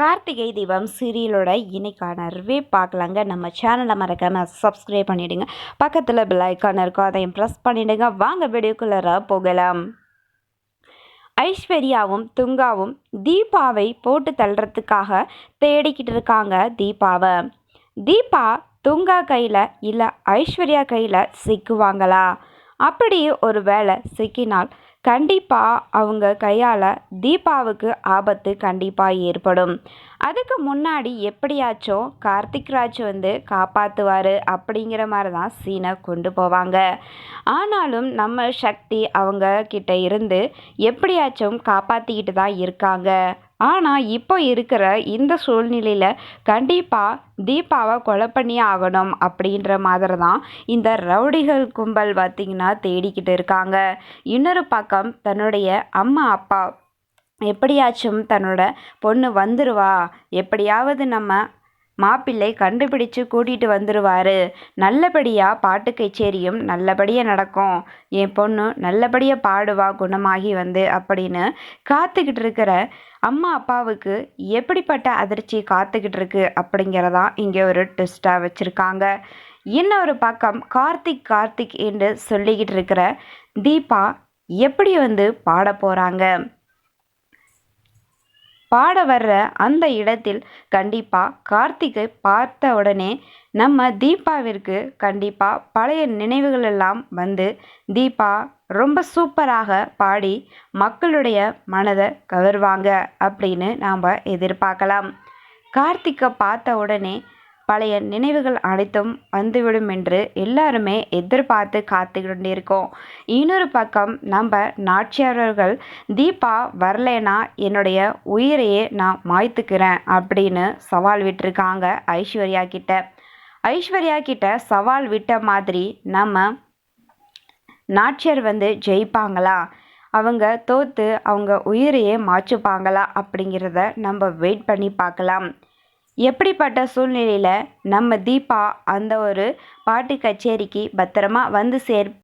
கார்த்திகை தீபம் சீரியலோட இன்னைக்கான ரிவ்யூ பார்க்கலாங்க. நம்ம சேனலை மறக்காமல் சப்ஸ்கிரைப் பண்ணிவிடுங்க பக்கத்தில் பிளாய்க்கான ஐக்கான் இருக்கும் அதையும் ப்ரெஸ் பண்ணிவிடுங்க வாங்க வீடியோக்குள்ளே போகலாம். ஐஸ்வர்யாவும் துங்காவும் தீபாவை போட்டு தள்ளுறதுக்காக தேடிக்கிட்டு இருக்காங்க தீபாவை. தீபா துங்கா கையில் இல்லை ஐஸ்வர்யா கையில் சிக்குவாங்களா? அப்படி ஒரு வேளை சிக்கினால் கண்டிப்பாக அவங்க கையால் தீபாவுக்கு ஆபத்து கண்டிப்பாக ஏற்படும். அதுக்கு முன்னாடி எப்படியாச்சும் கார்த்திக் ராஜ் வந்து காப்பாற்றுவார் அப்படிங்கிற மாதிரி தான் சீனை கொண்டு போவாங்க. ஆனாலும் நம்ம சக்தி அவங்க கிட்ட இருந்து எப்படியாச்சும் காப்பாற்றிக்கிட்டு தான் இருக்காங்க. ஆனால் இப்போ இருக்கிற இந்த சூழ்நிலையில் கண்டிப்பாக தீபாவை கொலை பண்ணியே ஆகணும் அப்படின்ற மாதிரி தான் இந்த ரவுடிகள் கும்பல் பார்த்திங்கன்னா தேடிக்கிட்டு இருக்காங்க. இன்னொரு பக்கம் தன்னுடைய அம்மா அப்பா எப்படியாச்சும் தன்னோட பொண்ணு வந்துடுவா எப்படியாவது நம்ம மாப்பிள்ளை கண்டுபிடிச்சு கூட்டிகிட்டு வந்துடுவார் நல்லபடியாக பாட்டு கச்சேரியும் நல்லபடியாக நடக்கும். என் பொண்ணு நல்லபடியாக பாடுவா குணமாகி வந்து அப்படின்னு காத்துக்கிட்டு இருக்கிற அம்மா அப்பாவுக்கு எப்படிப்பட்ட அதிர்ச்சி காத்துக்கிட்டு இருக்கு அப்படிங்கிறதான் இங்கே ஒரு ட்விஸ்ட்டாக வச்சுருக்காங்க. இன்னொரு பக்கம் கார்த்திக் கார்த்திக் என்று சொல்லிக்கிட்டு இருக்கிற தீபா எப்படி வந்து பாட போகிறாங்க பாட வர்ற அந்த இடத்தில் கண்டிப்பாக கார்த்திகை பார்த்த உடனே நம்ம தீபாவிற்கு கண்டிப்பாக பழைய நினைவுகள் எல்லாம் வந்து தீபா ரொம்ப சூப்பராக பாடி மக்களுடைய மனதை கவர்வாங்க அப்படின்னு நாம் எதிர்பார்க்கலாம். கார்த்திகை பார்த்த உடனே பழைய நினைவுகள் அனைத்தும் வந்துவிடும் என்று எல்லாருமே எதிர்பார்த்து காத்து கொண்டிருக்கோம் இன்னொரு பக்கம் நம்ம நாச்சியாரர்கள் தீபா வரலேனா என்னுடைய உயிரையே நான் மாய்த்துக்கிறேன் அப்படின்னு சவால் விட்டுருக்காங்க ஐஸ்வர்யா கிட்ட. ஐஸ்வர்யா கிட்ட சவால் விட்ட மாதிரி நம்ம நாச்சியார் வந்து ஜெயிப்பாங்களா? அவங்க தோற்று அவங்க உயிரையே மாச்சுப்பாங்களா அப்படிங்கிறத நம்ம வெயிட் பண்ணி பார்க்கலாம். எப்படிப்பட்ட சூழ்நிலையில் நம்ம தீபா அந்த ஒரு பாட்டு கச்சேரிக்கு பத்திரமா வந்து சேர்